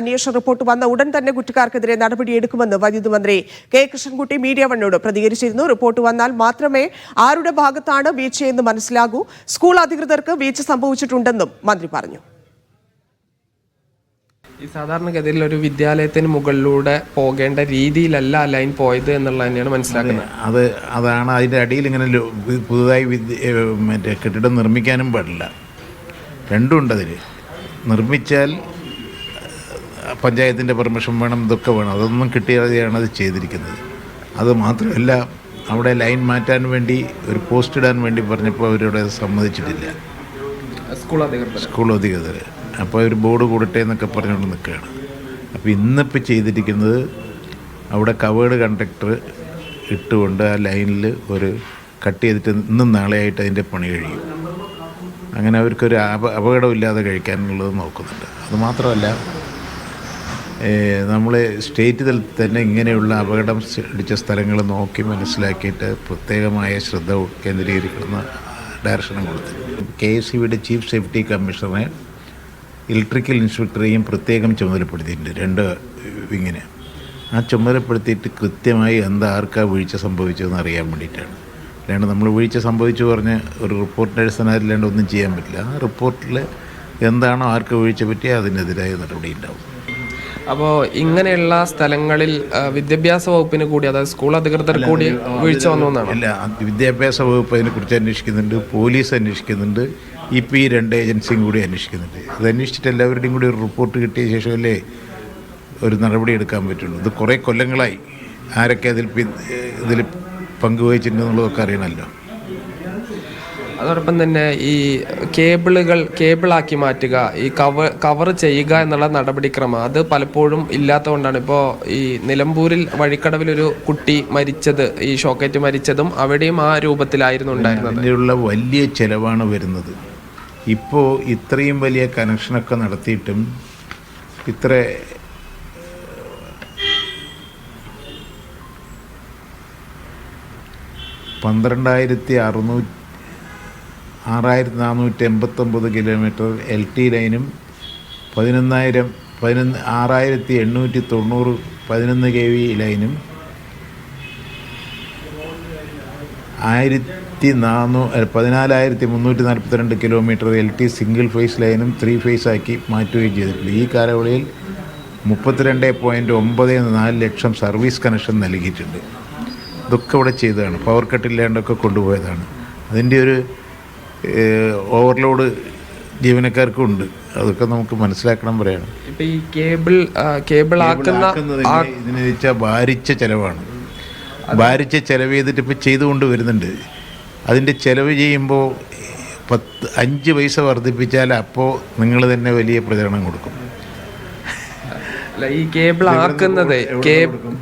അന്വേഷണ റിപ്പോർട്ട് വന്ന ഉടൻ തന്നെ കുറ്റക്കാർക്കെതിരെ നടപടിയെടുക്കുമെന്ന് വൈദ്യുതി മന്ത്രി കെ കൃഷ്ണൻകുട്ടി മീഡിയ വണ്ണോട് പ്രതികരിച്ചിരുന്നു. റിപ്പോർട്ട് വന്നാൽ മാത്രമേ ആരുടെ ഭാഗത്താണ് വീഴ്ചയെന്ന് മനസ്സിലാകൂ. സ്കൂൾ അധികൃതർക്ക് വീഴ്ച സംഭവിച്ചിട്ടുണ്ടെന്നും മന്ത്രി പറഞ്ഞു. ഈ സാധാരണഗതിയിൽ ഒരു വിദ്യാലയത്തിന് മുകളിലൂടെ പോകേണ്ട രീതിയിലല്ല ലൈൻ പോയത് എന്നുള്ളത് തന്നെയാണ് മനസ്സിലാക്കുന്നത്. അത് അതാണ് അതിന്റെ അടിയിൽ ഇങ്ങനെ പുതുതായി വിദ്യ മറ്റേ കെട്ടിടം നിർമ്മിക്കാനും പാടില്ല. രണ്ടും ഉണ്ട് അതിൽ നിർമ്മിച്ചാൽ പഞ്ചായത്തിന്റെ പെർമിഷൻ വേണം ഇതൊക്കെ വേണം. അതൊന്നും കിട്ടിയാതെയാണ് അത് ചെയ്തിരിക്കുന്നത്. അത് മാത്രമല്ല അവിടെ ലൈൻ മാറ്റാൻ വേണ്ടി ഒരു പോസ്റ്റ് ഇടാൻ വേണ്ടി പറഞ്ഞപ്പോൾ അവരോട് സമ്മതിച്ചിട്ടില്ല. സ്കൂൾ അധികൃതർ. സ്കൂൾ അധികൃതർ. അപ്പോൾ ഒരു ബോർഡ് കൂടട്ടെ എന്നൊക്കെ പറഞ്ഞുകൊണ്ട് നിൽക്കുകയാണ്. അപ്പോൾ ഇന്നിപ്പോൾ ചെയ്തിരിക്കുന്നത് അവിടെ കവേഡ് കണ്ടക്ടർ ഇട്ടുകൊണ്ട് ആ ലൈനിൽ ഒരു കട്ട് ചെയ്തിട്ട് ഇന്നും നാളെയായിട്ട് അതിന്റെ പണി കഴിയും. അങ്ങനെ അവർക്കൊരു അപ അപകടമില്ലാതെ കഴിക്കാനുള്ളത് നോക്കുന്നുണ്ട്. അതുമാത്രമല്ല നമ്മൾ സ്റ്റേറ്റ് തലത്തിൽ തന്നെ ഇങ്ങനെയുള്ള അപകടം ഇടിച്ച സ്ഥലങ്ങൾ നോക്കി മനസ്സിലാക്കിയിട്ട് പ്രത്യേകമായ ശ്രദ്ധ കേന്ദ്രീകരിക്കുന്ന ഡയറക്ഷനും കൊടുത്തു. കെ എസ് സിയുടെ ചീഫ് സേഫ്റ്റി കമ്മീഷണറെ ഇലക്ട്രിക്കൽ ഇൻസ്പെക്ടറെയും പ്രത്യേകം ചുമതലപ്പെടുത്തിയിട്ടുണ്ട്. രണ്ട് വിങ്ങിനെ ആ ചുമതലപ്പെടുത്തിയിട്ട് കൃത്യമായി എന്താ ആർക്കാ വീഴ്ച സംഭവിച്ചതെന്ന് അറിയാൻ വേണ്ടിയിട്ടാണ്. അല്ലാണ്ട് നമ്മൾ വീഴ്ച സംഭവിച്ചു പറഞ്ഞ് ഒരു റിപ്പോർട്ടിന്റെ അടിസ്ഥാനത്തിലാണ്ട് ഒന്നും ചെയ്യാൻ പറ്റില്ല. ആ റിപ്പോർട്ടിൽ എന്താണോ ആർക്ക് വീഴ്ച പറ്റിയ അതിനെതിരായ നടപടി ഉണ്ടാവും. അപ്പോൾ ഇങ്ങനെയുള്ള സ്ഥലങ്ങളിൽ വിദ്യാഭ്യാസ വകുപ്പിന് കൂടി അതായത് സ്കൂൾ അധികൃതർ കൂടി വീഴ്ച വന്നു എന്നാണ്? അല്ല വിദ്യാഭ്യാസ വകുപ്പ് അതിനെക്കുറിച്ച് അന്വേഷിക്കുന്നുണ്ട് പോലീസ് അന്വേഷിക്കുന്നുണ്ട് ഇപ്പൊ ഈ രണ്ട് ഏജൻസിയും കൂടി അന്വേഷിക്കുന്നുണ്ട്. അത് അന്വേഷിച്ചിട്ട് എല്ലാവരുടെയും കൂടി ഒരു റിപ്പോർട്ട് കിട്ടിയ ശേഷമല്ലേ ഒരു നടപടി എടുക്കാൻ പറ്റുള്ളൂ. ഇത് കുറേ കൊല്ലങ്ങളായി. ആരൊക്കെ അതിൽ ഇതിൽ പങ്കുവഹിച്ചിട്ടുണ്ടെന്നുള്ളതൊക്കെ അറിയണമല്ലോ. അതോടൊപ്പം തന്നെ ഈ കേബിളുകൾ കേബിളാക്കി മാറ്റുക ഈ കവർ കവർ ചെയ്യുക എന്നുള്ള നടപടിക്രമം അത് പലപ്പോഴും ഇല്ലാത്തതുകൊണ്ടാണ്. ഇപ്പോൾ ഈ നിലമ്പൂരിൽ വഴിക്കടവിലൊരു കുട്ടി മരിച്ചത് ഈ ഷോക്കേറ്റ് മരിച്ചതും അവിടെയും ആ രൂപത്തിലായിരുന്നു ഉണ്ടായിരുന്നത്. അതിനുള്ള വലിയ ചിലവാണ് വരുന്നത്. ഇപ്പോൾ ഇത്രയും വലിയ കണക്ഷനൊക്കെ നടത്തിയിട്ടും ഇത്ര പന്ത്രണ്ടായിരത്തി അറുന്നൂറ്റി ആറായിരത്തി നാനൂറ്റി എൺപത്തൊമ്പത് കിലോമീറ്റർ എൽ ടി ലൈനും പതിനൊന്നായിരം പതിനൊന്ന് ആറായിരത്തി എണ്ണൂറ്റി തൊണ്ണൂറ് പതിനൊന്ന് കെ വി ലൈനും ആയിരത്തി നാനൂ പതിനാലായിരത്തി മുന്നൂറ്റി നാൽപ്പത്തിരണ്ട് kilometre L T single phase ലൈനും ത്രീ ഫേസ് ആക്കി മാറ്റുകയും ചെയ്തിട്ടുണ്ട്. ഈ കാലയളവിൽ മുപ്പത്തിരണ്ട് പോയിന്റ് ഒമ്പത് നാല് ലക്ഷം സർവീസ് കണക്ഷൻ നൽകിയിട്ടുണ്ട്. ഇതൊക്കെ ഇവിടെ ചെയ്തതാണ്. പവർ കട്ടില്ലാണ്ടൊക്കെ കൊണ്ടുപോയതാണ്. അതിന്റെ ഒരു ഓവർലോഡ് ജീവനക്കാർക്കും ഉണ്ട് അതൊക്കെ നമുക്ക് മനസ്സിലാക്കണം പറയണം. ഇപ്പൊ ഈ കേബിൾ കേബിൾ ആക്കുന്ന ഇതിനെ വെച്ചാൽ ഭാരിച്ച ചിലവാണ്. ഭാരിച്ച ചിലവ് ചെയ്തിട്ട് ഇപ്പം ചെയ്തുകൊണ്ട് വരുന്നുണ്ട്. അതിന്റെ ചിലവ് ചെയ്യുമ്പോൾ പത്ത് അഞ്ച് പൈസ വർദ്ധിപ്പിച്ചാൽ അപ്പോൾ നിങ്ങൾ തന്നെ വലിയ പ്രചരണം കൊടുക്കും. അല്ല, ഈ കേബിൾ ആക്കുന്നത്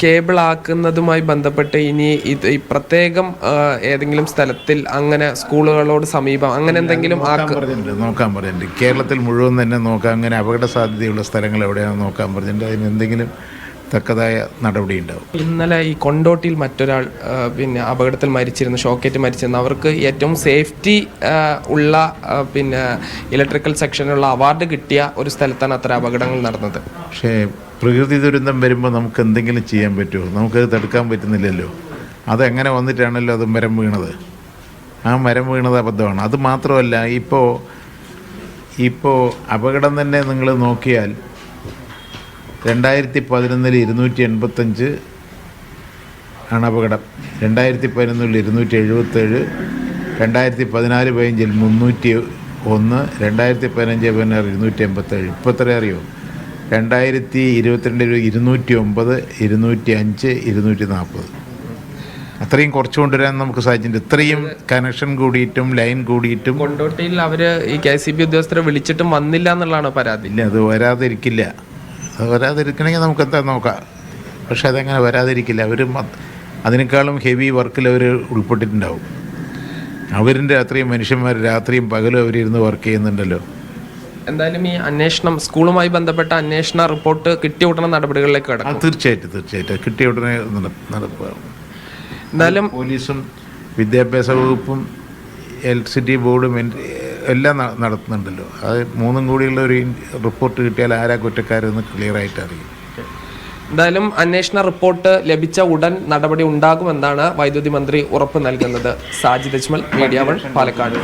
കേബിൾ ആക്കുന്നതുമായി ബന്ധപ്പെട്ട് ഇനി ഇത് പ്രത്യേകം ഏതെങ്കിലും സ്ഥലത്തിൽ അങ്ങനെ സ്കൂളുകളോട് സമീപം അങ്ങനെ എന്തെങ്കിലും നോക്കാൻ പറഞ്ഞിട്ടുണ്ട് നോക്കാൻ പറഞ്ഞിട്ടുണ്ട്. കേരളത്തിൽ മുഴുവൻ തന്നെ നോക്കാം അങ്ങനെ അപകട സാധ്യതയുള്ള സ്ഥലങ്ങൾ എവിടെയാണെന്ന് നോക്കാൻ പറഞ്ഞിട്ടുണ്ട്. അതിന് എന്തെങ്കിലും തക്കതായ നടപടി ഉണ്ടാവും. ഇന്നലെ ഈ കൊണ്ടോട്ടിയിൽ മറ്റൊരാൾ പിന്നെ അപകടത്തിൽ മരിച്ചിരുന്നു ഷോക്കേറ്റ് മരിച്ചിരുന്നു. അവർക്ക് ഏറ്റവും സേഫ്റ്റി ഉള്ള പിന്നെ ഇലക്ട്രിക്കൽ സെക്ഷനിലുള്ള അവാർഡ് കിട്ടിയ ഒരു സ്ഥലത്താണ് അത്ര അപകടങ്ങൾ നടന്നത്. പക്ഷേ പ്രകൃതി ദുരന്തം വരുമ്പോൾ നമുക്ക് എന്തെങ്കിലും ചെയ്യാൻ പറ്റുമോ? നമുക്കത് തടുക്കാൻ പറ്റുന്നില്ലല്ലോ. അതെങ്ങനെ വന്നിട്ടാണല്ലോ അത് മരം വീണത്? ആ മരം വീണത് അബദ്ധമാണ്. അത് മാത്രമല്ല ഇപ്പോൾ ഇപ്പോൾ അപകടം തന്നെ നിങ്ങൾ നോക്കിയാൽ രണ്ടായിരത്തി പതിനൊന്നിൽ ഇരുന്നൂറ്റി എൺപത്തഞ്ച് ആണ് അപകടം. രണ്ടായിരത്തി പതിനൊന്നിൽ ഇരുന്നൂറ്റി എഴുപത്തേഴ് രണ്ടായിരത്തി പതിനാല് പതിനഞ്ചിൽ മുന്നൂറ്റി ഒന്ന് രണ്ടായിരത്തി പതിനഞ്ച് പതിനാറ് ഇരുന്നൂറ്റി എൺപത്തേഴ് ഇപ്പോൾ എത്ര അറിയോ? രണ്ടായിരത്തി ഇരുപത്തിരണ്ടിൽ ഇരുന്നൂറ്റി ഒമ്പത് ഇരുന്നൂറ്റി അഞ്ച് ഇരുന്നൂറ്റി നാൽപ്പത് അത്രയും കുറച്ച് കൊണ്ടുവരാൻ നമുക്ക് സാധിച്ചിട്ടുണ്ട്. ഇത്രയും കണക്ഷൻ കൂടിയിട്ടും ലൈൻ കൂടിയിട്ടും. കൊണ്ടോട്ടിയിൽ അവർ ഈ കെ സി ബി ഉദ്യോഗസ്ഥരെ വിളിച്ചിട്ടും വന്നില്ല എന്നുള്ളതാണ് പരാതി. ഇല്ല അത് വരാതിരിക്കില്ല. അത് വരാതിരിക്കണമെങ്കിൽ നമുക്ക് എന്താ നോക്കാം. പക്ഷെ അതങ്ങനെ വരാതിരിക്കില്ല. അവർ അതിനേക്കാളും ഹെവി വർക്കിൽ അവർ ഉൾപ്പെട്ടിട്ടുണ്ടാവും. അവരിന്റെ രാത്രിയും മനുഷ്യന്മാർ രാത്രിയും പകലും അവരിരുന്ന് വർക്ക് ചെയ്യുന്നുണ്ടല്ലോ. എന്തായാലും ഈ അന്വേഷണം സ്കൂളുമായി ബന്ധപ്പെട്ട അന്വേഷണ റിപ്പോർട്ട് കിട്ടിയ ഉടനെ നടപടികളിലേക്ക് കടക്കും. തീർച്ചയായിട്ടും തീർച്ചയായിട്ടും. കിട്ടിയ ഉടനെ നടപ്പാകും എന്തായാലും പോലീസും വിദ്യാഭ്യാസ വകുപ്പും ഇലക്ട്രിസിറ്റി ബോർഡും എല്ലാം നടത്തുന്നുണ്ടല്ലോ. അത് മൂന്നും കൂടിയുള്ള ഒരു റിപ്പോർട്ട് കിട്ടിയാൽ ആരാ കുറ്റക്കാരെന്ന് ക്ലിയർ ആയിട്ട് അറിയും. എന്തായാലും അന്വേഷണ റിപ്പോർട്ട് ലഭിച്ച ഉടൻ നടപടി ഉണ്ടാകുമെന്നാണ് വൈദ്യുതി മന്ത്രി ഉറപ്പ് നൽകുന്നത്. Sajid Ajmal media one Palakkad.